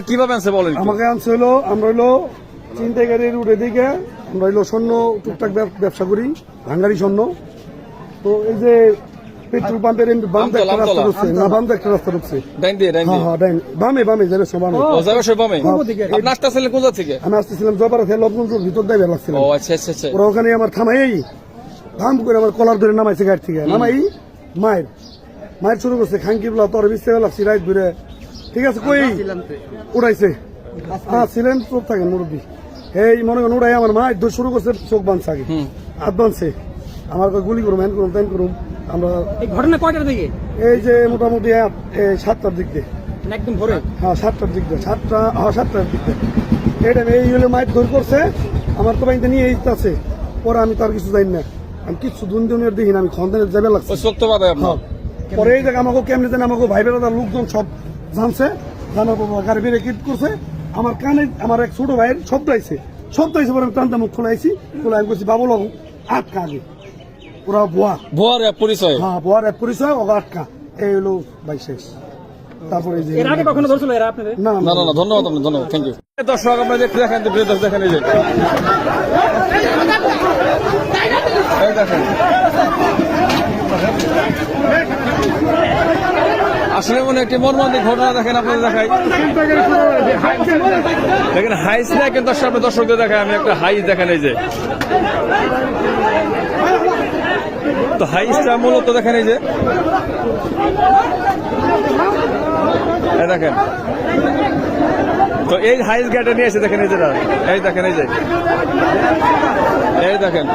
আপনাদের কীভাবে আনছে বলেন। আমাকে আনছে হলো আমরা হলো চিন্তাগাড়ির উঠে দিকে আমরা হলো স্বর্ণ টুকটাক ব্যবসা করি ভাঙ্গারি স্বর্ণ। তো এই যে পেট্রোল পাম্পের এমনি একটা রাস্তা ঢুকছে না বাম একটা রাস্তা ঢুকছে ডাইন দিয়ে ডাইন হ্যাঁ হ্যাঁ ডাইন। বামে বামে যাবে সব যাবে সব বামে? হ্যাঁ। আপনি আসতেছিলেন কোথা থেকে? আমি আসতেছিলাম জয়পাড়া থেকে লবণপুর ভিতর দিয়ে বের লাগছিলাম ও আচ্ছা আচ্ছা আচ্ছা। ওরা ওখানে আমার থামাই করে আমার কলার ধরে নামাইছে গাড়ি থেকে। নামাই মায়ের। মায়ের শুরু করছে খাঙ্কি বলা তোর বিস্তে লাগছি রাইট ধরে ঠিক আছে কই? উড়াইছে। হ্যাঁ ছিলেন চোখ থাকেন মুরব্বী। এই মনে করেন উড়াই আমার মা ধরে শুরু করছে চোখ বাঁধছে আগে। হাত বাঁধছে। আমার গুলি করুম হ্যান করুম ত্যান করুম আমরা এই ঘটনা কয়টার দিকে? এই যে মোটামুটি সাতটার দিক দিয়ে। মানে একদম ভোরে? হ্যাঁ সাতটার দিক দিয়ে সাতটা হ্যাঁ সাতটার দিক দিয়ে। এটা এই হলো মায়ের ধর করছে আমার তো বাইতে নিয়ে আছে। পরে আমি তার কিছু জানি না। আমি কিছু দুন দিনের দেখি না আমি খন্দানের যাবে লাগছে। পরে এই জায়গা আমাকে কেমনি জানি আমাকে ভাই বেড়াদার লোকজন সব জানছে জানার পর গাড়ি বেড়ে কিট করছে। আমার কানে আমার এক ছোট ভাইয়ের শব্দ আইছে। শব্দ আইছে পরে আমি টানতে মুখ খোলাইছি খোলা আমি করছি বাবু লগু আটকা আগে। ওরা বোয়া ভুয়ার এক পরিচয়। হ্যাঁ বোয়ার এক পরিচয় ওগা আটকা। এই হলো ভাই শেষ। তারপরে এই যে এর আগে কখনো ধরছিল এরা আপনাদের? না না। না না ধন্যবাদ আপনার ধন্যবাদ থ্যাংক ইউ দর্শক আপনারা দেখতে দেখেন প্রিয় দর্শক দেখেন এই যে। এই দেখেন। আসলে মনে একটি মর্মান্তিক ঘটনা দেখেন, আপনাদের দেখাই। দেখেন, হাইস না, কিন্তু আপনার দর্শকদের দেখায়। আমি একটা হাইস দেখেন, এই যে। তো হাইসটা মূলত দেখেন, এই যে। দেখেন। তো এই হাইস গেটে নিয়ে এসে দেখেন, এই যে এই দেখেন, এই যে। এই দেখেন।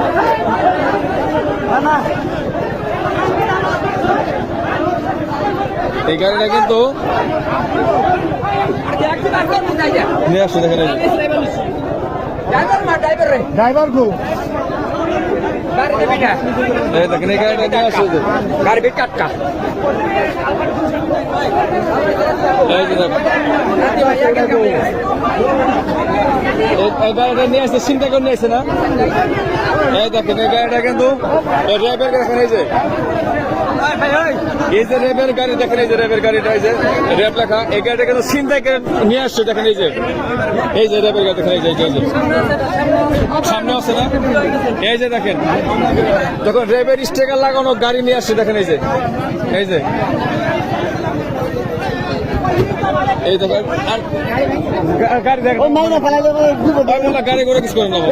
এই গাড়িটা কিন্তু নিয়ে আসছে দেখেন ড্রাইভার গো দেখেন এই গাড়িটা নিয়ে আসছে গাড়ি বেট কাটকা এই গাড়িটা নিয়ে আসছে চিন্তা করে নিয়ে আসছে না? এই দেখেন এই গাড়িটা কিন্তু র্যাবের দেখেন এই যে। এই যে র্যাবের গাড়ি, দেখেন এই যে র্যাবের গাড়িটা, এই যে র্যাব লেখা। এই গাড়িটা কিন্তু চিন্তা করে নিয়ে আসছে, দেখেন এই যে। এই যে র্যাবের গাড়ি, দেখেন এই যে সামনে আছে না? এই যে দেখেন। যখন র্যাবের স্টেকার লাগানো গাড়ি নিয়ে আসছে, দেখেন এই যে। এই যে। এই দেখেন গাড়ি দেখেন গাড়ি করে কিছু করে নেব।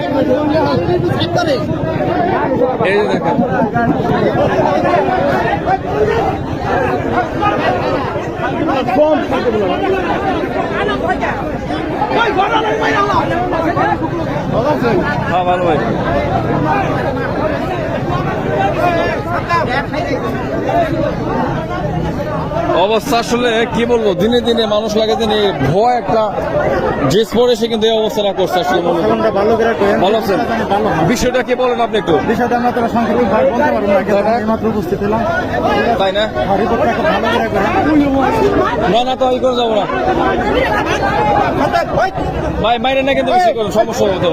এই দেখেন হ্যাঁ ভালো ভাই অবস্থা আসলে কি বলব? দিনে দিনে মানুষ লাগে দিনে ভয় একটা ড্রেস পরে সে কিন্তু এই অবস্থাটা করছে আসলে ভালো ভালো আছেন? বিষয়টা কি বলেন আপনি একটু? বিষয়টা আমরা তোরা সংক্ষেপে ভাই বলতে পারব না মাত্র উপস্থিত হলাম। তাই না? না না তো এই করে যাব না। ভাই মাইরে না কিন্তু বেশি করুন সমস্যা হতে।